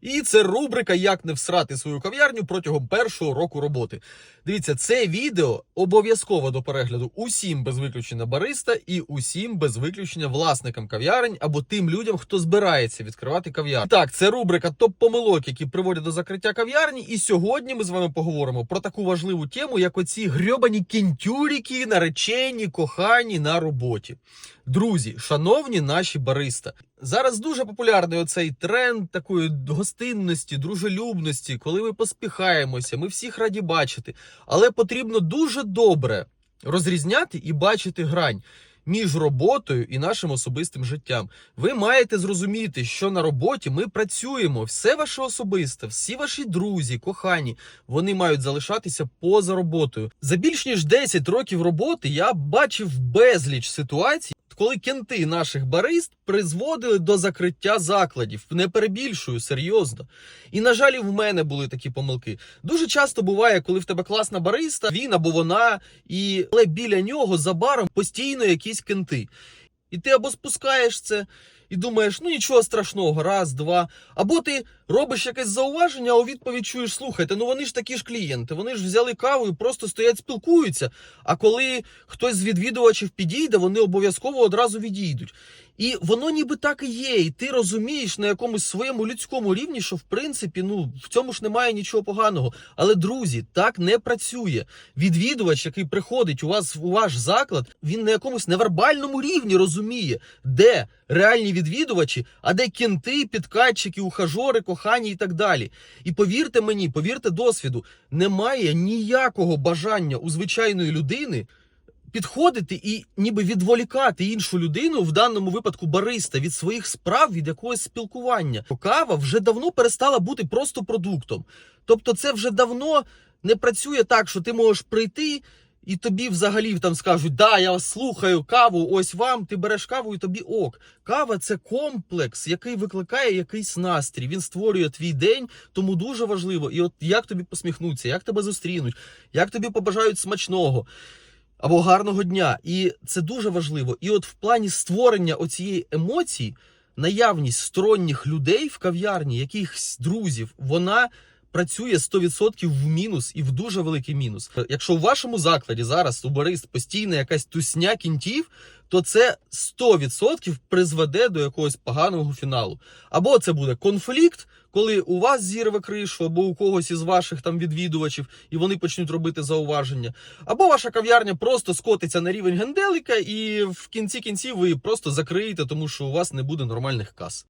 І це рубрика Як не всрати свою кав'ярню протягом першого року роботи. Дивіться, це відео обов'язково до перегляду усім без виключення бариста і усім без виключення власникам кав'ярень або тим людям, хто збирається відкривати кав'ярню. Так, це рубрика топ-помилок, які приводять до закриття кав'ярні. І сьогодні ми з вами поговоримо про таку важливу тему, як оці грьобані кінтюріки, наречені, кохані на роботі. Друзі, шановні наші бариста, зараз дуже популярний оцей тренд такої гостинності, дружелюбності, коли ми поспіхаємося, ми всіх раді бачити, але потрібно дуже добре розрізняти і бачити грань. Між роботою і нашим особистим життям ви маєте зрозуміти, що на роботі ми працюємо. Все ваше особисте, всі ваші друзі, кохані, вони мають залишатися поза роботою. За більш ніж 10 років роботи я бачив безліч ситуацій, коли кенти наших барист призводили до закриття закладів. Не перебільшую серйозно. І на жаль, в мене були такі помилки. Дуже часто буває, коли в тебе класна бариста, він або вона, і але біля нього за баром постійно якісь кенти. І ти або спускаєш це і думаєш, ну нічого страшного, раз, два. Або ти робиш якесь зауваження, а у відповідь чуєш, слухайте, ну вони ж такі ж клієнти, вони ж взяли каву і просто стоять, спілкуються. А коли хтось з відвідувачів підійде, вони обов'язково одразу відійдуть. І воно ніби так і є. І ти розумієш на якомусь своєму людському рівні, що в принципі ну в цьому ж немає нічого поганого. Але друзі, так не працює. Відвідувач, який приходить у вас у ваш заклад, він на якомусь невербальному рівні розуміє, де реальні відвідувачі, а де кінти, підкатчики, ухажори, кохані і так далі. І повірте мені, повірте досвіду, немає ніякого бажання у звичайної людини підходити і ніби відволікати іншу людину, в даному випадку бариста, від своїх справ, від якогось спілкування. Кава вже давно перестала бути просто продуктом. Тобто, це вже давно не працює так, що ти можеш прийти. І тобі взагалі там скажуть, да, я вас слухаю, каву, ось вам, ти береш каву і тобі ок. Кава це комплекс, який викликає якийсь настрій. Він створює твій день, тому дуже важливо. І от як тобі посміхнуться, як тебе зустрінуть, як тобі побажають смачного або гарного дня. І це дуже важливо. І от в плані створення оцієї емоції, наявність сторонніх людей в кав'ярні, якихось друзів, вона працює 100% в мінус і в дуже великий мінус. Якщо в вашому закладі зараз у постійна якась тусня кінтів, то це 100% призведе до якогось поганого фіналу. Або це буде конфлікт, коли у вас зірве кришу, або у когось із ваших там відвідувачів, і вони почнуть робити зауваження. Або ваша кав'ярня просто скотиться на рівень генделика, і в кінці кінців ви просто закриєте, тому що у вас не буде нормальних кас.